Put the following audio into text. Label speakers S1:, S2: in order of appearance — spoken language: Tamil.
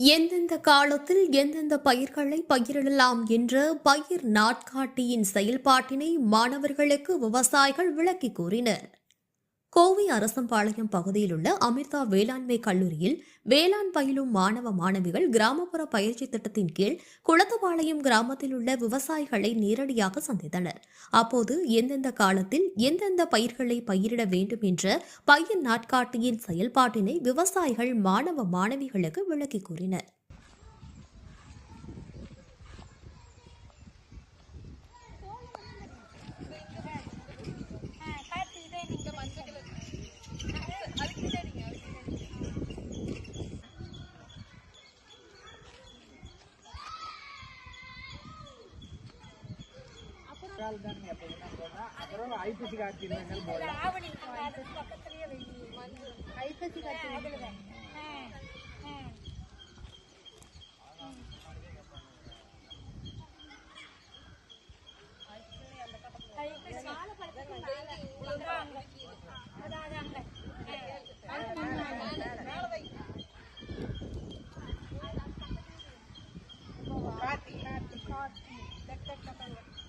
S1: எந்தெந்த காலத்தில் எந்தெந்த பயிர்களை பயிரிடலாம் என்ற பயிர் நாட்காட்டியின் செயல்பாட்டினை மாணவர்களுக்கு விவசாயிகள் விளக்கி கூறினர். கோவை அரசம்பாளையம் பகுதியில் உள்ள அமிர்தா வேளாண்மை கல்லூரியில் வேளாண் பயிலும் மாணவ மாணவிகள் கிராமப்புற பயிற்சி திட்டத்தின் கீழ் குளத்துப்பாளையம் கிராமத்தில் உள்ள விவசாயிகளை நேரடியாக சந்தித்தனர். அப்போது எந்தெந்த காலத்தில் எந்தெந்த பயிர்களை பயிரிட வேண்டும் என்ற பயிர் நாட்காட்டியின் செயல்பாட்டினை விவசாயிகள் மாணவ மாணவிகளுக்கு விளக்கி கூறினர்.
S2: அப்புறம் ஐப்பசி கார்த்திகை போடலாம்
S3: ஆவணி அது பக்கத்துலயே வை மஞ்சள் ஐப்பசி காத்து அவ்வளவுதான்
S2: கார்த்திகை. கார்த்திகை.